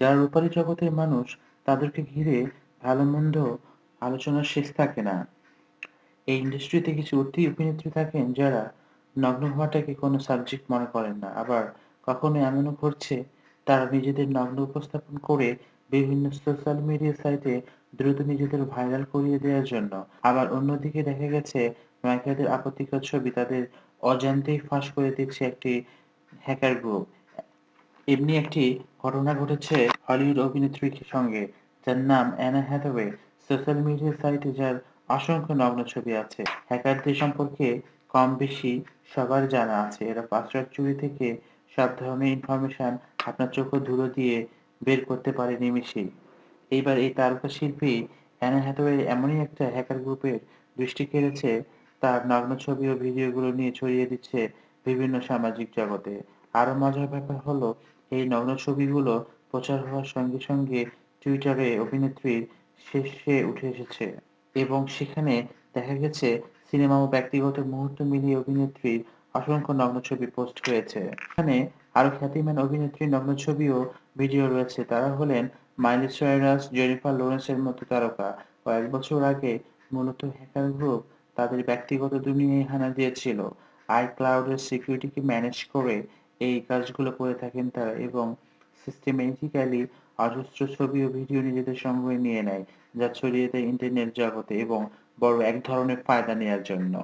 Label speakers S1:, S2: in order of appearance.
S1: যারা রূপালী জগতের মানুষ তাদেরকে ঘিরে ভালো মন্দ আলোচনার শেষ থাকে না। এই ইন্ডাস্ট্রিতে কিছু অতি অভিনেত্রী থাকেন যারা নগ্ন হওয়াটাকে কোনো সাবজেক্ট মনে করেন না। আবার কখনো এমনও ঘটছে তারা নিজেদের নগ্ন উপস্থাপন করে বিভিন্ন সোশ্যাল মিডিয়া সাইটে দ্রুত নিজেদের ভাইরাল করিয়ে দেওয়ার জন্য। আবার অন্যদিকে দেখা গেছে নায়িকাদের আপত্তিকর ছবি তাদের অজান্তেই ফাঁস করে দিচ্ছে একটি হ্যাকার গ্রুপ এমনি একটি ঘটনা ঘটেছে হলিউড অভিনেত্রীর সঙ্গে, যার নাম অ্যানা হ্যাথাওয়ে সোশ্যাল মিডিয়া সাইটে যার অসংখ্য নগ্ন ছবি আছে। হ্যাকারদের সম্পর্কে কম বেশি সবার জানা আছে। এরা পাসওয়ার্ড চুরি থেকে সব ধরনের ইনফরমেশন আপনার চোখে ধুলো দিয়ে বের করতে পারে নিমিষেই এইবার এই তারকা শিল্পী অ্যানা হ্যাথাওয়ে এমনই একটা হ্যাকার গ্রুপের দৃষ্টি কেড়েছে, তার নগ্ন ছবি ও ভিডিওগুলো নিয়ে ছড়িয়ে দিচ্ছে বিভিন্ন সামাজিক জগতে। আরও মজার ব্যাপার হলো, এই নগ্ন ছবিগুলো প্রচার হওয়ার সঙ্গে সঙ্গে টুইটারে অভিনেত্রীর শীর্ষে উঠে এসেছে এবং সেখানে দেখা গেছে সিনেমা ও ব্যক্তিগত মুহূর্ত মিলিয়ে অভিনেত্রীর অসংখ্য নগ্ন ছবি পোস্ট হয়েছে। এখানে আরও খ্যাতিমান অভিনেত্রীর নগ্ন ছবি ও ভিডিও রয়েছে। তারা হলেন মাইলি সাইরাস জেনিফার লরেন্সের মতো তারকা। কয়েক বছর আগে মূলত হ্যাকার গ্রুপ তাদের ব্যক্তিগত দুনিয়ায় হানা দিয়েছিল। ক্লাউডের সিকিউরিটিকে ম্যানেজ করে এই কাজগুলো করে থাকেন তারা এবং সিস্টেমেটিক্যালি অজস্র ছবি ও ভিডিও নিজেদের সঙ্গে নিয়ে নেয়, যা ছড়িয়ে দেয় ইন্টারনেট জগতে এবং বড় এক ধরনের ফায়দা নেয়ার জন্য।